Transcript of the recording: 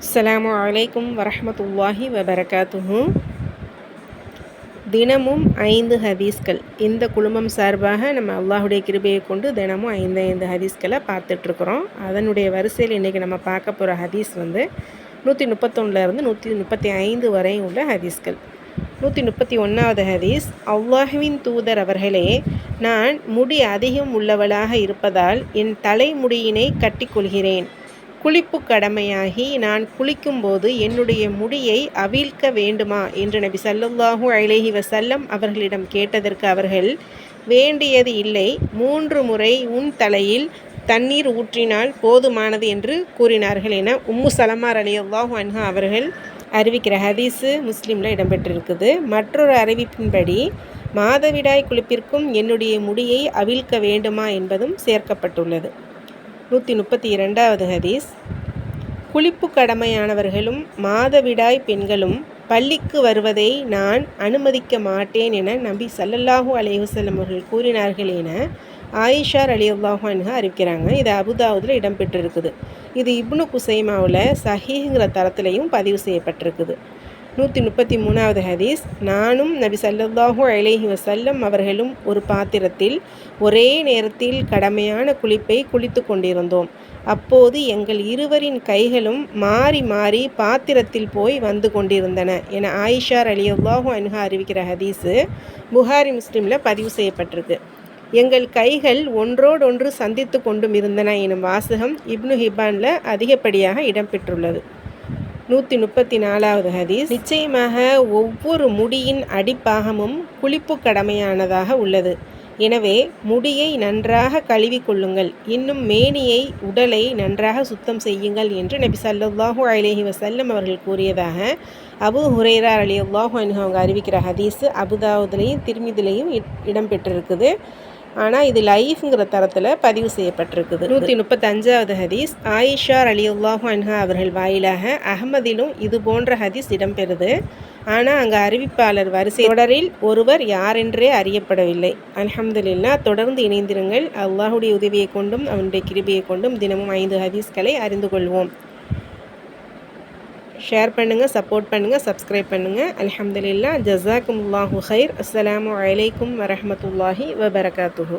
அஸ்லாம் வலைக்கும் வரமத்துல்லாஹி வபரகாத்துஹு. தினமும் ஐந்து ஹதீஸ்கள். இந்த குழுமம் சார்பாக நம்ம அல்லாஹுடைய கிருபையை கொண்டு தினமும் ஐந்து ஐந்து ஹதீஸ்களை பார்த்துட்ருக்குறோம். அதனுடைய வரிசையில் இன்றைக்கி நம்ம பார்க்க போகிற ஹதீஸ் வந்து நூற்றி முப்பத்தொன்னுலேருந்து நூற்றி முப்பத்தி ஐந்து வரையும் உள்ள ஹதீஸ்கள். நூற்றி முப்பத்தி ஒன்றாவது ஹதீஸ் அவ்வாஹுவின் தூதர் அவர்களே நான் முடி அதிகம் உள்ளவளாக இருப்பதால் என் தலைமுடியினை கட்டிக்கொள்கிறேன். குளிப்பு கடமையாகி நான் குளிக்கும்போது என்னுடைய முடியை அவிழ்க்க வேண்டுமா? என்று நபி சல்லுல்லாஹூ அலைஹி வசல்லம் அவர்களிடம் கேட்டதற்கு அவர்கள் வேண்டியது இல்லை. மூன்று முறை உன் தலையில் தண்ணீர் ஊற்றினால் போதுமானது என்று கூறினார்கள் என உம்மு சலமார் அலி அல்லாஹூ அன்ஹா அவர்கள் அறிவிக்கிற ஹதீஸு முஸ்லீமில் இடம்பெற்றிருக்குது. மற்றொரு அறிவிப்பின்படி மாதவிடாய் குளிப்பிற்கும் என்னுடைய முடியை அவிழ்க்க வேண்டுமா? என்பதும் சேர்க்கப்பட்டுள்ளது. நூற்றி முப்பத்தி இரண்டாவது ஹதீஸ். குளிப்பு கடமையானவர்களும் மாதவிடாய் பெண்களும் பள்ளிக்கு வருவதை நான் அனுமதிக்க மாட்டேன் என நபி சல்லல்லாஹூ அலையுசல்லம் அவர்கள் கூறினார்கள் என ஆயிஷார் அலி அல்லாஹு அறிவிக்கிறாங்க. இது அபுதாவுதில் இடம்பெற்றிருக்குது. இது இப்னு குசைமாவில் சஹீங்கிற தரத்துலையும் பதிவு செய்யப்பட்டிருக்குது. நூற்றி முப்பத்தி மூணாவது ஹதீஸ் நானும் நபி சல்லாஹூ அலேஹி வசல்லம் அவர்களும் ஒரு பாத்திரத்தில் ஒரே நேரத்தில் கடமையான குளிப்பை குளித்து கொண்டிருந்தோம். அப்போது எங்கள் இருவரின் கைகளும் மாறி மாறி பாத்திரத்தில் போய் வந்து கொண்டிருந்தன என ஆயிஷார் அலி அல்லாஹூ அன்ஹா அறிவிக்கிற ஹதீஸு புகாரி முஸ்லீமில் பதிவு செய்யப்பட்டிருக்கு. எங்கள் கைகள் ஒன்றோடொன்று சந்தித்து கொண்டும் இருந்தன எனும் வாசகம் இப்னு ஹிபானில் அதிகப்படியாக இடம்பெற்றுள்ளது நூற்றி முப்பத்தி நாலாவது ஹதீஸ். நிச்சயமாக ஒவ்வொரு முடியின் அடிப்பாகமும் குளிப்பு கடமையானதாக உள்ளது. எனவே முடியை நன்றாக கழுவி கொள்ளுங்கள். இன்னும் மேனியை உடலை நன்றாக சுத்தம் செய்யுங்கள் என்று நபி சல்லாஹூ அலேஹி வசல்லம் அவர்கள் கூறியதாக அபு ஹுரேரா அலி அல்லாஹூ அவங்க அறிவிக்கிற ஹதீஸு அபுதாவுதுலேயும் திருமிதிலையும் இடம்பெற்றிருக்குது. ஆனால் இது லைஃப்ங்கிற தரத்தில் பதிவு செய்யப்பட்டிருக்குது. நூற்றி முப்பத்தஞ்சாவது ஹதீஸ். ஆயிஷா அலி அன்ஹா அவர்கள் வாயிலாக அகமதிலும் இது போன்ற ஹதீஸ் இடம்பெறுது. ஆனால் அங்கே அறிவிப்பாளர் வரிசை தொடரில் ஒருவர் யாரென்றே அறியப்படவில்லை. அலமதுல்லா தொடர்ந்து இணைந்திருங்கள். அல்லாஹுடைய உதவியை கொண்டும் அவனுடைய கிருபியை கொண்டும் தினமும் ஐந்து ஹதீஸ்களை அறிந்து கொள்வோம். ஷேர் பண்ணுங்கள் சப்போர்ட் பண்ணுங்கள் சப்ஸ்கிரைப் பண்ணுங்கள் அலமதுல்லா ஜசாக்குமுல்லாஹு ஹைர் அஸ்லாம் வலைக்கம் வரமத்துல்லாஹி வபரகாத்துஹூ